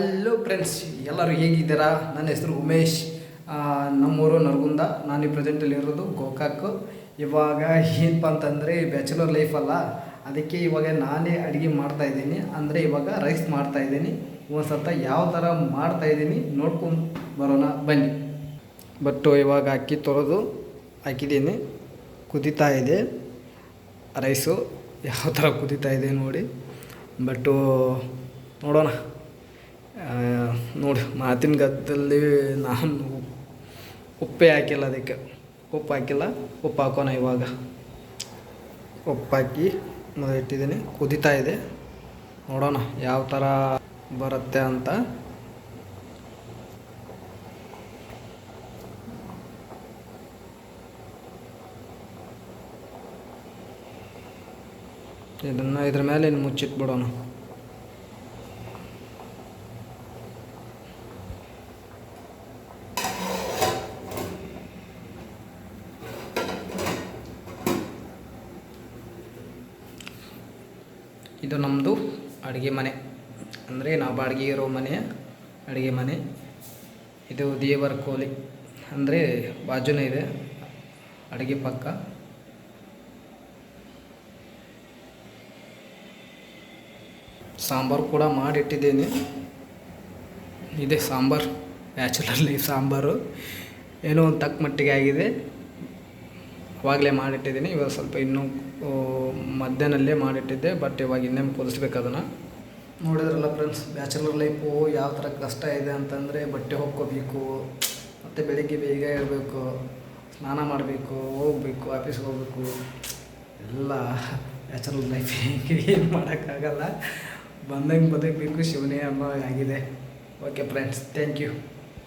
Hello friends ಎಲ್ಲರೂ ಹೇಗಿದ್ದೀರಾ? ನನ್ನ ಹೆಸರು ಉಮೇಶ್. ನಮ್ಮೂರು ನರಗುಂದ. ನಾನು ಈ ಪ್ರೆಸೆಂಟಲ್ಲಿ ಇರೋದು ಗೋಕಾಕ್. ಇವಾಗ ಏನಪ್ಪ ಅಂತಂದರೆ ಬ್ಯಾಚುಲರ್ ಲೈಫ್ ಅಲ್ಲ. ಅದಕ್ಕೆ ಇವಾಗ ನಾನೇ ಅಡುಗೆ ಮಾಡ್ತಾ ಇದ್ದೀನಿ. ಅಂದರೆ ಇವಾಗ ರೈಸ್ ಮಾಡ್ತಾಯಿದ್ದೀನಿ ಒಂದು ಸತ ಯಾವ ಥರ ಮಾಡ್ತಾಯಿದ್ದೀನಿ ನೋಡ್ಕೊಂಡು ಬರೋಣ, ಬನ್ನಿ. ಬಟ್ಟು ಇವಾಗ ಅಕ್ಕಿ ತೊಳೆದು ಹಾಕಿದ್ದೀನಿ. ಕುದೀತಾ ಇದೆ. ರೈಸು ಯಾವ ಥರ ಕುದೀತಾ ಇದೆ ನೋಡಿ. ಬಟ್ಟು ನೋಡೋಣ. ನೋಡಿ, ಮಾತಿನ ಗದ್ದಲ್ಲಿ ನಾನು ಉಪ್ಪೇ ಹಾಕಿಲ್ಲ ಅದಕ್ಕೆ. ಉಪ್ಪು ಹಾಕಿಲ್ಲ, ಉಪ್ಪು ಹಾಕೋಣ ಇವಾಗ. ಉಪ್ಪು ಹಾಕಿ ಇಟ್ಟಿದ್ದೀನಿ. ಕುದಿತಾ ಇದೆ. ನೋಡೋಣ ಯಾವ ಥರ ಬರುತ್ತೆ ಅಂತ. ಇದನ್ನು ಇದ್ರ ಮೇಲೆ ಇನ್ನು ಮುಚ್ಚಿಟ್ಬಿಡೋಣ. ಇದು ನಮ್ಮದು ಅಡುಗೆ ಮನೆ. ಅಂದರೆ ನಾವು ಬಾಡಿಗೆ ಇರೋ ಮನೆ ಅಡುಗೆ ಮನೆ. ಇದು ದೇವರ ಕೋಲಿ. ಅಂದರೆ ಬಾಜುನೇ ಇದೆ. ಅಡುಗೆ ಪಕ್ಕ. ಸಾಂಬಾರು ಕೂಡ ಮಾಡಿಟ್ಟಿದ್ದೇನೆ. ಇದೆ ಸಾಂಬಾರು. Natural life sambar. ಏನೋ ಒಂದು ತಕ್ಕ ಮಟ್ಟಿಗೆ ಆಗಿದೆ. ಅವಾಗಲೇ ಮಾಡಿಟ್ಟಿದ್ದೀನಿ. ಇವಾಗ ಸ್ವಲ್ಪ ಇನ್ನೂ ಮಧ್ಯಾಹ್ನಲ್ಲೇ ಮಾಡಿಟ್ಟಿದ್ದೆ, ಬಟ್ ಇವಾಗ ಇನ್ನೇನು ಕುದಿಸ್ಬೇಕು ಅದನ್ನು. ನೋಡಿದ್ರಲ್ಲ ಫ್ರೆಂಡ್ಸ್ ಬ್ಯಾಚುಲರ್ ಲೈಫು ಯಾವ ಥರ ಕಷ್ಟ ಇದೆ ಅಂತಂದರೆ ಬಟ್ಟೆ ಹೊಕ್ಕೋಬೇಕು, ಮತ್ತು ಬೆಳಿಗ್ಗೆ ಬೇಗ ಇರಬೇಕು ಸ್ನಾನ ಮಾಡಬೇಕು, ಹೋಗ್ಬೇಕು ಆಫೀಸ್ಗೆ ಹೋಗ್ಬೇಕು. ಎಲ್ಲ ಬ್ಯಾಚುಲರ್ ಲೈಫ್ ಏನು ಮಾಡೋಕ್ಕಾಗಲ್ಲ. ಬಂದಂಗೆ ಬದುಕಬೇಕು ಶಿವನೇ ಅನ್ನೋ ಆಗಿದೆ. Okay friends thank you